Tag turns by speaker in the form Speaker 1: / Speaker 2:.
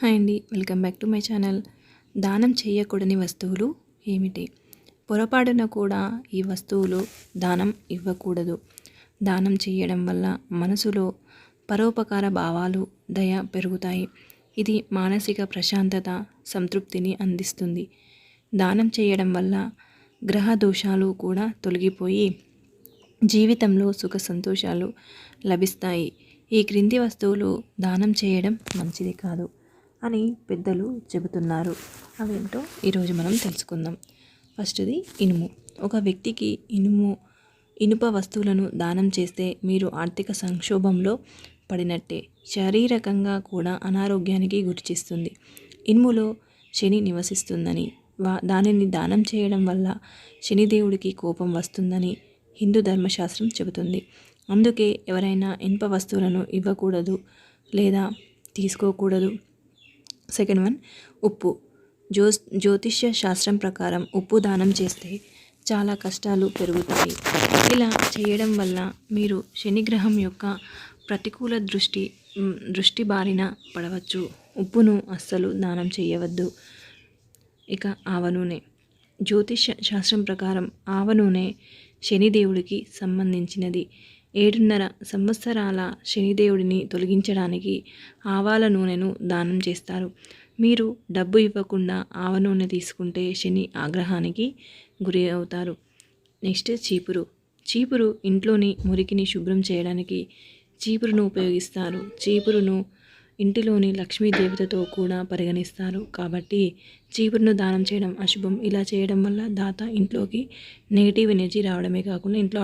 Speaker 1: Hi అండి welcome back to my channel. దానం చేయకూడని వస్తువులు ఏమిటి? పొరపాటున కూడా ఈ వస్తువులు దానం ఇవ్వకూడదు. దానం చేయడం వల్ల మనసులో పరోపకార భావాలు దయ పెరుగుతాయి. ఇది మానసిక ప్రశాంతత సంతృప్తిని అందిస్తుంది. దానం చేయడం వల్ల గ్రహ దోషాలు కూడా తొలగిపోయి జీవితంలో సుఖ సంతోషాలు లభిస్తాయి. ఈ క్రింది వస్తువులు దానం చేయడం మంచిది కాదు. అని పెద్దలు చెబుతున్నారు. అవేంటో ఈరోజు మనం తెలుసుకుందాం. ఫస్ట్ది ఇనుము. ఒక వ్యక్తికి ఇనుము ఇనుప వస్తువులను దానం చేస్తే మీరు ఆర్థిక సంక్షోభంలో పడినట్టే. శారీరకంగా కూడా అనారోగ్యానికి గురిచేస్తుంది ఇనుములో శని నివసిస్తుందని వా దానిని దానం చేయడం వల్ల శనిదేవుడికి కోపం వస్తుందని హిందూ ధర్మశాస్త్రం చెబుతుంది. అందుకే ఎవరైనా ఇనుప వస్తువులను ఇవ్వకూడదు లేదా తీసుకోకూడదు. సెకండ్ వన్ ఉప్పు. జ్యో జ్యోతిష్య శాస్త్రం ప్రకారం ఉప్పు దానం చేస్తే చాలా కష్టాలు పెరుగుతాయి. ఇలా చేయడం వల్ల మీరు శనిగ్రహం యొక్క ప్రతికూల దృష్టి దృష్టి బారిన పడవచ్చు. ఉప్పును అస్సలు దానం చేయవద్దు. ఇక ఆవ నూనె. జ్యోతిష శాస్త్రం ప్రకారం ఆవ నూనె శనిదేవుడికి సంబంధించినది. ఏడున్నర సంవత్సరాల శనిదేవుడిని తొలగించడానికి ఆవాల నూనెను దానం చేస్తారు. మీరు డబ్బు ఇవ్వకుండా ఆవ నూనె తీసుకుంటే శని ఆగ్రహానికి గురి అవుతారు. నెక్స్ట్ చీపురు. చీపురు ఇంట్లోని మురికిని శుభ్రం చేయడానికి చీపురును ఉపయోగిస్తారు. చీపురును ఇంటిలోని లక్ష్మీ దేవతతో కూడా పరిగణిస్తారు. కాబట్టి చీపురును దానం చేయడం అశుభం. ఇలా చేయడం వల్ల దాత ఇంట్లోకి నెగిటివ్ ఎనర్జీ రావడమే కాకుండా ఇంట్లో